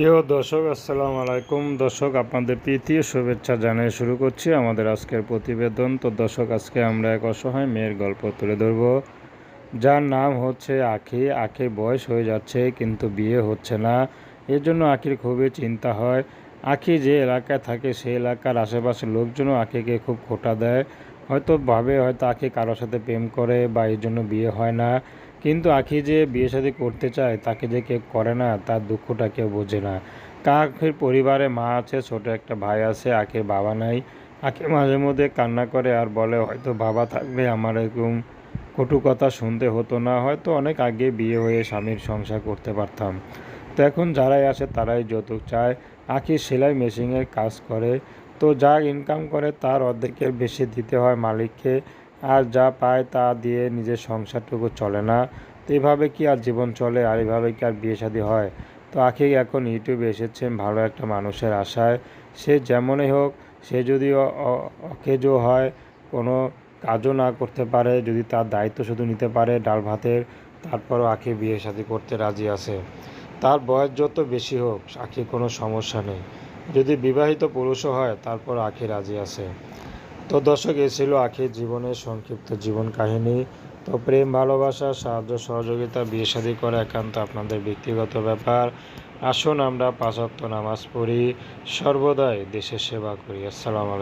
প্রিয় দর্শক, আসসালামু আলাইকুম। দর্শক, আপনাদের প্রীতি শুভেচ্ছা জানিয়ে শুরু করছি আমাদের আজকের প্রতিবেদন। তো দর্শক, আজকে আমরা এক অসহায় মেয়ের গল্প তুলে ধরব। যার নাম হচ্ছে আখি। আখির বয়স হয়ে যাচ্ছে, কিন্তু বিয়ে হচ্ছে না। এর জন্য আখির খুবই চিন্তা হয়। আখি যে এলাকায় থাকে, সেই এলাকার আশেপাশের লোকজনও আখিকে খুব খোটা দেয়। হয়তো ভাবে, হয়তো আখি কারোর সাথে প্রেম করে বা এই জন্য বিয়ে হয় না। কিন্তু আখি যে বিয়ে শাদী করতে চায়, তাকে যে কেউ করে না, তার দুঃখটা কেউ বোঝে না। আখির পরিবারে মা আছে, ছোট একটা ভাই আছে, আখির বাবা নাই। আখি মাঝে মধ্যে কান্না করে আর বলে, হয়তো বাবা থাকলে আমার এরকম কটু কথা শুনতে হতো না। হয়তো অনেক আগে বিয়ে হয়ে স্বামীর সংসার করতে পারতাম। তো এখন যারাই আসে, তারাই যৌতুক চায়। আখি সেলাই মেশিনের কাজ করে। তো যা ইনকাম করে তার অর্ধেকের বেশি দিতে হয় মালিককে। আর যা পায় তা দিয়ে নিজের সংসারটুকু চলে না। তো এভাবে কি আর জীবন চলে আর এভাবে কি আর বিয়ে শাদী হয়? তো আখি এখন ইউটিউবে এসেছেন ভালো একটা মানুষের আশায়। সে যেমনই হোক, সে যদি অকেজো হয়, কোনো কাজও না করতে পারে, যদি তার দায়িত্ব শুধু নিতে পারে ডাল ভাতের, তারপরও আখি বিয়ে শাদী করতে রাজি আছে। তার বয়স যত বেশি হোক আখি কোনো সমস্যা নেই। যদি বিবাহিত পুরুষও হয়, তারপর আখি রাজি আছে। তো দর্শক, এ ছিল আখির জীবনের সংক্ষিপ্ত জীবন কাহিনী। তো প্রেম, ভালোবাসা, সাহায্য, সহযোগিতা, বিয়ে শাদী করা একান্ত আপনাদের ব্যক্তিগত ব্যাপার। আসুন আমরা পাঁচক্ত নামাজ পড়ি। সর্বদাই দেশের সেবা করি। আসসালামু আলাইকুম।